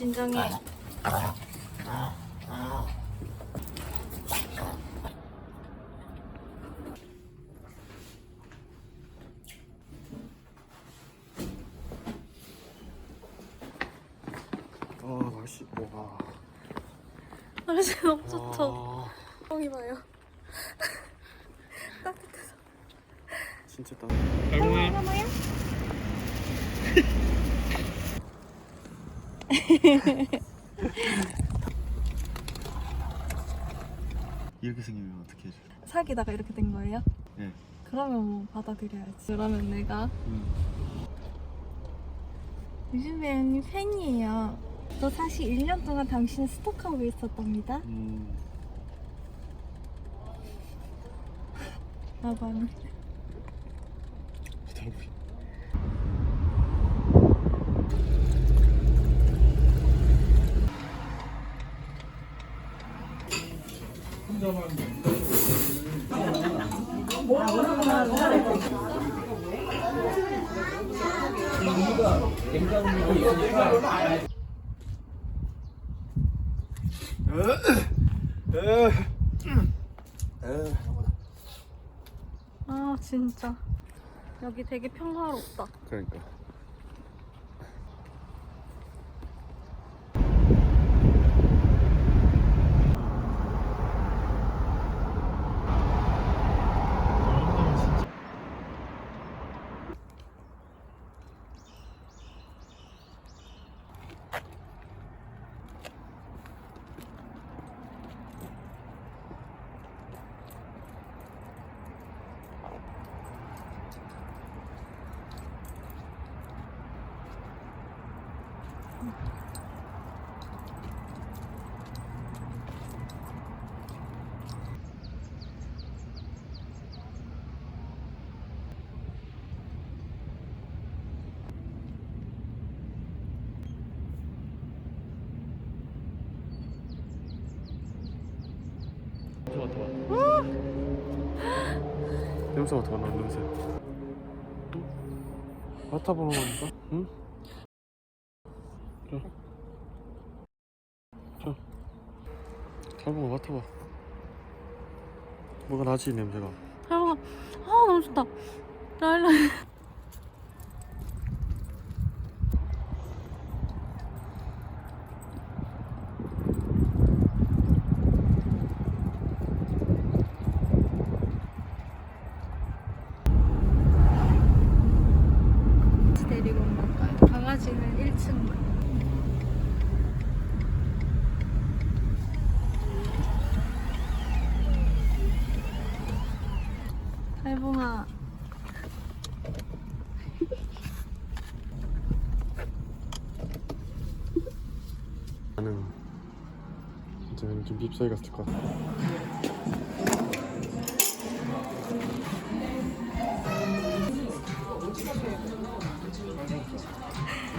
진정해. 아 날씨 와. 날씨 너무 좋다. 아, 여기 봐요. 진짜 따. 할머니. 하나요? 이렇게 생기면 어떻게 해줘? 사귀다가 이렇게 된 거예요? 네. 그러면 뭐 받아들여야지. 그러면 내가 음. 유진배 언니 팬이에요. 저 사실 1년 동안 당신을 스톡하고 있었답니다. 음. 나봐는. 기다려 아 진짜 여기 되게 평화롭다. 그러니까. 냄새 맡아봐. 냄새 맡아봐, 나 냄새. 또? 맡아보는 거니까? 응? 자. 자. 달봉아, 맡아봐. 뭐가 나지, 냄새가? 할머니, 아 너무 좋다. 라일라. 데리고 온 강아지는 1층. 달봉아. 나는 이제는 좀 밉사이 갔을 것 같아. 그...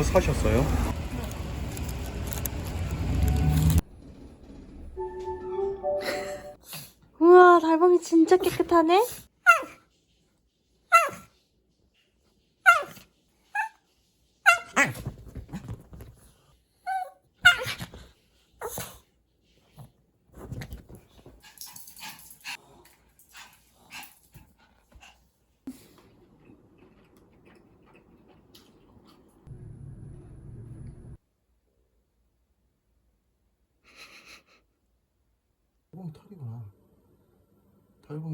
뭐 사셨어요? 우와, 달봉이 진짜 깨끗하네?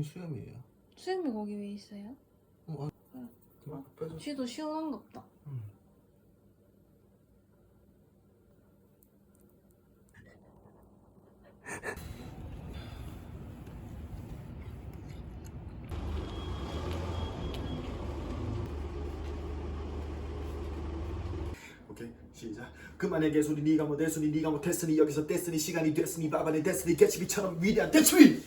수염이에요. 수염이 거기 왜 있어요? 어, 아, 응. 그만 빼줘. 쥐도 시원한가 보다. 응. 오케이 시작 그만의 개소리 네가 뭐 대수니 네가 뭐 됐으니 여기서 뗐으니 시간이 됐으니 바바네 됐으니 개츠비처럼 위대한 대추위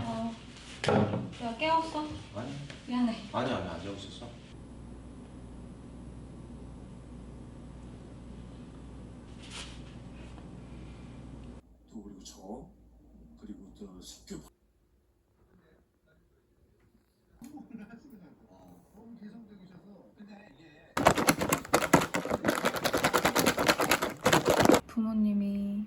어. 야 깨웠어? 아니 미안해. 아니 아니 안 있었어. 또 그리고 저 그리고 또 숙교 부모님이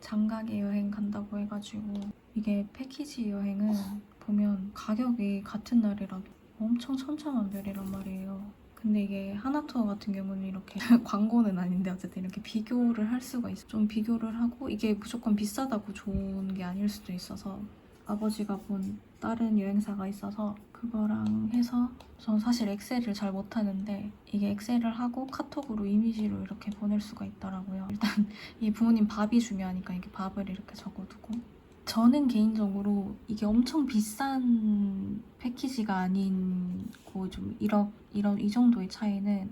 장가게 여행 간다고 해가지고 이게 패키지 여행은 보면 가격이 같은 날이라도 엄청 천차만별이란 말이에요. 근데 이게 하나투어 같은 경우는 이렇게 광고는 아닌데 어쨌든 이렇게 비교를 할 수가 있어. 좀 비교를 하고 이게 무조건 비싸다고 좋은 게 아닐 수도 있어서 아버지가 본 다른 여행사가 있어서 그거랑 해서 저는 사실 엑셀을 잘 못하는데 이게 엑셀을 하고 카톡으로 이미지로 이렇게 보낼 수가 있더라고요. 일단 이 부모님 밥이 중요하니까 이게 밥을 이렇게 적어두고 저는 개인적으로 이게 엄청 비싼 패키지가 아닌 고 좀 1억, 1억 이 정도의 차이는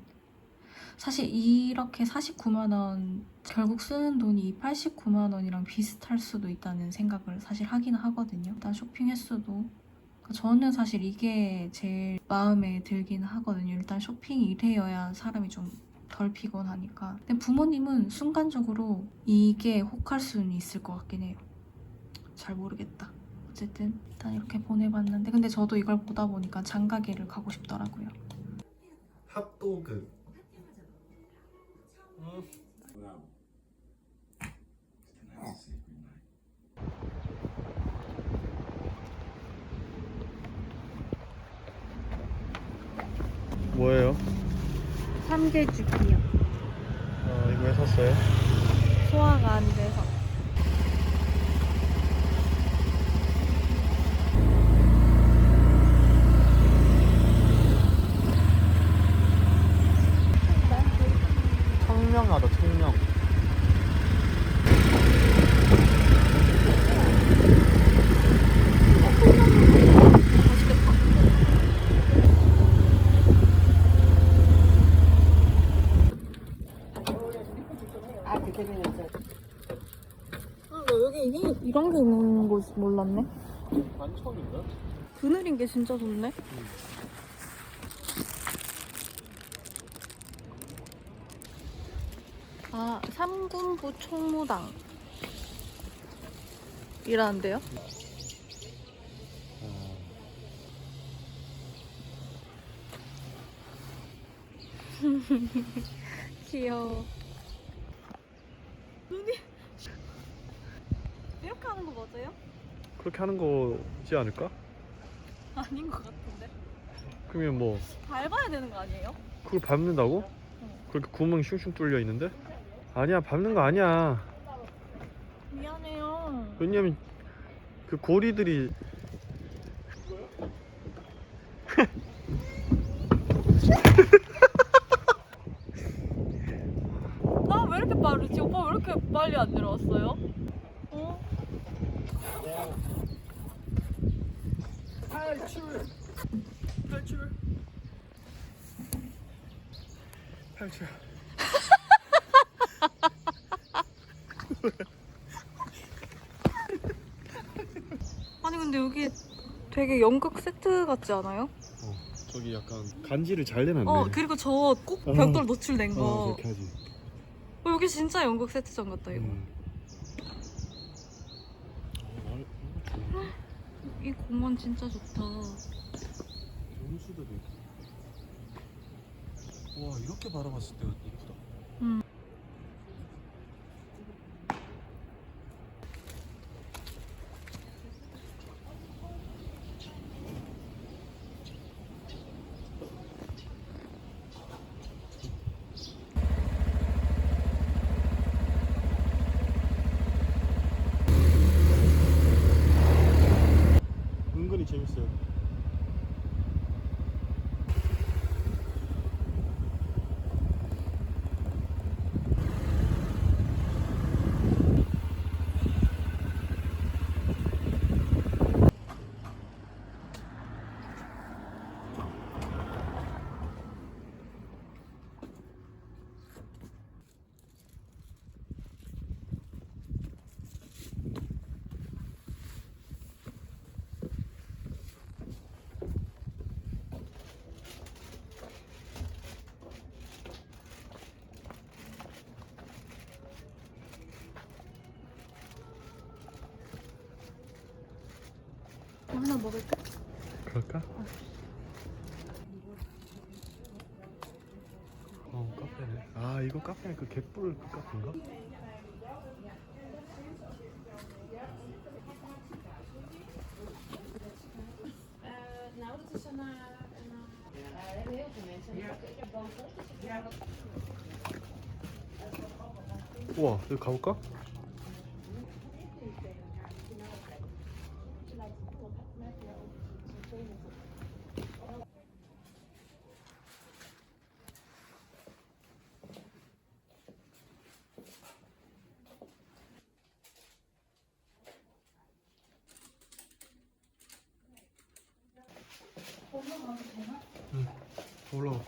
사실 이렇게 49만 원 결국 쓰는 돈이 89만 원이랑 비슷할 수도 있다는 생각을 사실 하긴 하거든요. 일단 쇼핑 횟수도 그러니까 저는 사실 이게 제일 마음에 들긴 하거든요. 일단 쇼핑이 이래야 사람이 좀 덜 피곤하니까. 근데 부모님은 순간적으로 이게 혹할 수는 있을 것 같긴 해요. 잘 모르겠다. 어쨌든 일단 이렇게 보내봤는데 근데 저도 이걸 보다 보니까 장가게를 가고 싶더라고요. 핫도그 뭐예요? 삼계죽이요. 아, 이거 왜 샀어요? 소화가 안 돼서. 청명하다, 청명. 아, 나 여기 이게 이런 게 있는 곳 몰랐네. 완청인가? 그늘인 게 진짜 좋네. 아, 삼군부 총무당. 이라는데요? 귀여워. 눈이 하는 거 맞아요? 그렇게 하는 거지 않을까? 아닌 것 같은데. 그러면 뭐, 밟아야 되는 거 아니에요? 그걸 밟는다고? 그렇게 구멍이 슝슝 뚫려 있는데? 아니야, 밟는 거 아니야. 미안해요. 왜냐면 그 고리들이 나 왜 이렇게 빠르지? 오빠 왜 이렇게 빨리 안 내려왔어요? 어? 탈출 탈출 탈출 아니 근데 여기 되게 연극 세트 같지 않아요? 어, 저기 약간 간지를 잘 내놨네. 어 그리고 저꼭 어. 벽돌 노출된 거. 어, 그렇게 하지. 어, 여기 진짜 연극 세트장 같다 이거. 음. 어, 말- 이 공원 진짜 좋다. 온수도도 있고. 와 이렇게 바라봤을 이쁘다. 음. 은근히 재밌어요. 뭐 하나 먹을까? 그럴까? 어 카페네. 아 이거 카페 그 갯불 그 카페인가? nou, dat is een. eh, een eh, heel veel mensen. Ik heb- 우와 여기 가볼까? 응 올라와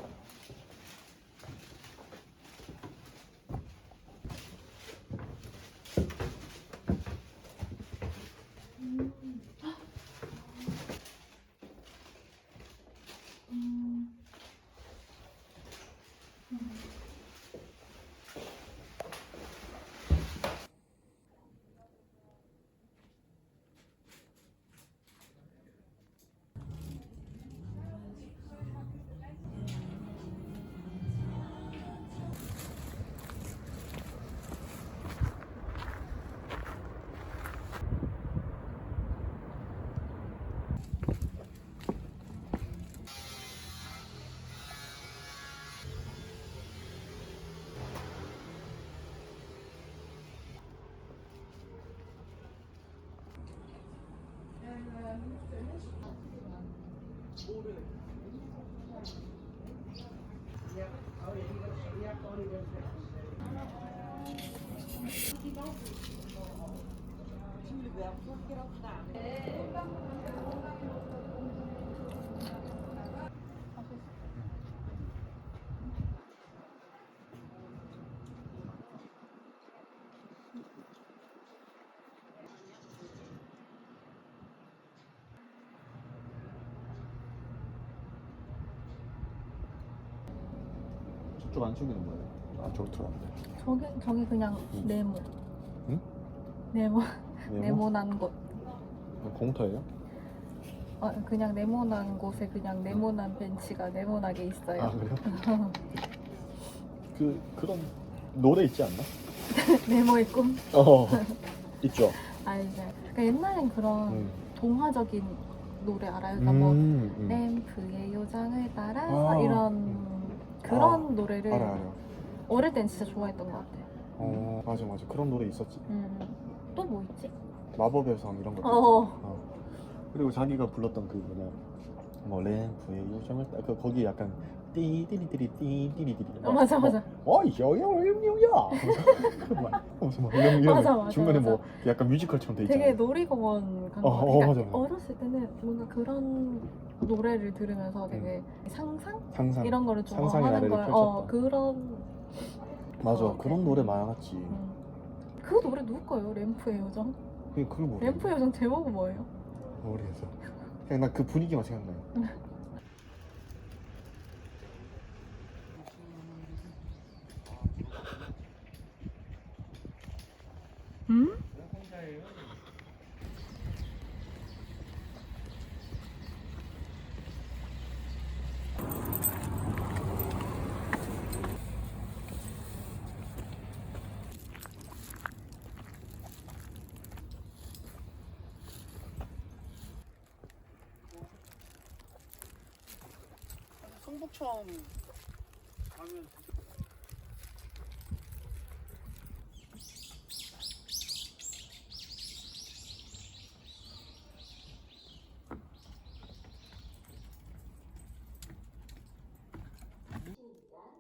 좋으려는 거예요. 저쪽 안쪽에는 뭐예요? 아 저기 들어왔네 저기 저기 그냥 응. 네모. 응? 네모 네모? 네모난 곳. 공터예요? 어, 그냥 네모난 곳에 그냥 네모난 벤치가 네모나게 있어요. 아 그래요? 그 그런 노래 있지 않나? 네모의 꿈. 어 있죠 알죠. 그러니까 옛날엔 그런 음. 동화적인 노래 알아요? 그러니까 뭐 음, 음. 램프의 요정을 따라서 아. 이런 그런 아, 노래를 알아 알아 어릴 땐 진짜 좋아했던 것 같아요. 어 맞아 맞아 그런 노래 있었지 음. 또 뭐 있지? 마법의 성 이런 거 어. 어. 그리고 자기가 불렀던 그 뭐냐 뭐 램프의 요정을 따- 그 거기 약간 띠띠리띠리 띠띠리띠리 어, 맞아 맞아. 어 여여여여야 무슨 막 이런 이런 맞아, 맞아, 중간에. 뭐 약간 뮤지컬처럼 돼 있잖아 되게 놀이공원 간 어. 어, 그러니까 맞아, 맞아. 어렸을 때는 뭔가 그런 노래를 들으면서 되게 상상 상상 이런 거를 상상의 좋아하는 나래를 걸 어, 펼쳤다. 그런 맞아 어, 그런 네. 노래 많았지 음. 그 노래 누구 거예요? 램프의 요정? 그게 그걸 모르 램프의 요정 제목은 뭐예요? 모르겠어 그냥 나 그 분위기만 생각나요 음? 충북청 가면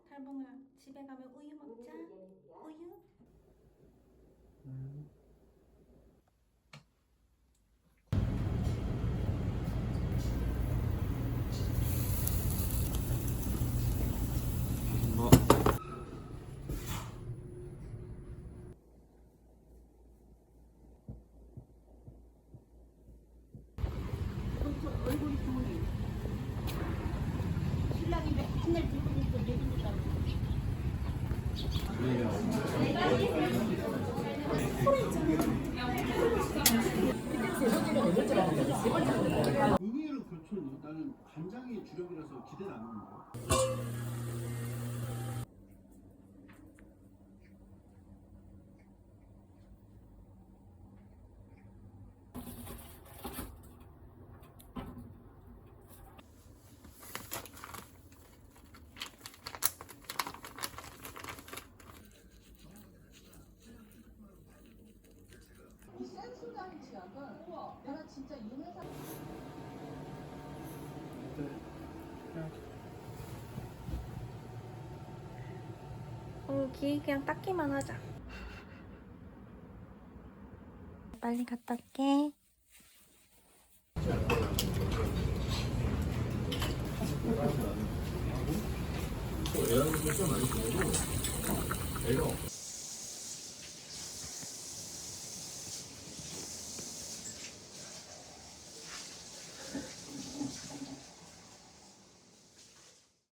탈봉아 집에 가면 우유 먹자. 우유 의외로 그렇죠. 나는 간장의 주력이라서 기대는 안 하는데. 여기 그냥 닦기만 하자. 빨리 갔다 올게